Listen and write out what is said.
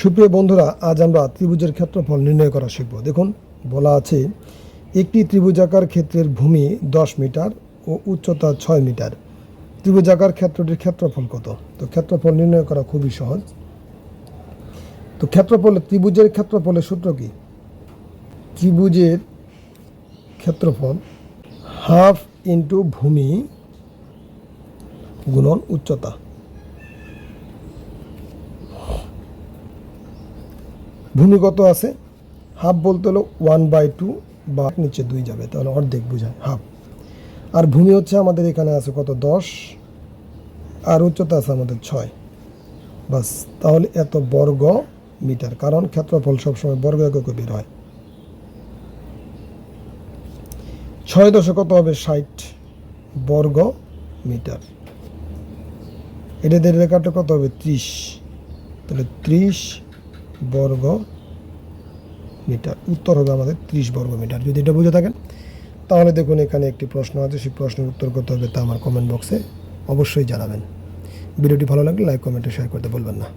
সুপ্রিয় বন্ধুরা, আজ আমরা ত্রিভুজের ক্ষেত্রফল নির্ণয় করা শিখব। দেখুন, বলা আছে, একটি ত্রিভুজাকার ক্ষেত্রের ভূমি দশ মিটার ও উচ্চতা ছয় মিটার। ত্রিভুজাকার ক্ষেত্রটির ক্ষেত্রফল কত? তো ক্ষেত্রফল নির্ণয় করা খুবই সহজ। তো ক্ষেত্রফল, ত্রিভুজের ক্ষেত্রফলের সূত্র কি? ত্রিভুজের ক্ষেত্রফল হাফ ইন্টু ভূমি গুণন উচ্চতা। ভূমি কত আছে, হাফ বলতে হলো ওয়ান বাই টু বা নিচে দুই যাবে, তাহলে অর্ধেক বোঝায়, হাফ। আর ভূমি হচ্ছে আমাদের এখানে আছে কত, দশ। আর উচ্চতা আছে আমাদের ছয়। বাস, তাহলে এত বর্গ মিটার, কারণ ক্ষেত্রফল সবসময় বর্গ এককে বের হয়। ছয় দশে কত হবে, ষাট বর্গ মিটার। এটা দিয়ে রেখাটা কত হবে, ত্রিশ। তাহলে ত্রিশ বর্গ মিটার, উত্তর হবে আমাদের ত্রিশ বর্গ মিটার। যদি এটা বুঝে থাকেন, তাহলে দেখুন এখানে একটি প্রশ্ন আছে, সেই প্রশ্নের উত্তর করতে হবে তা আমার কমেন্ট বক্সে অবশ্যই জানাবেন। ভিডিওটি ভালো লাগলে লাইক কমেন্টে শেয়ার করতে বলবেন না।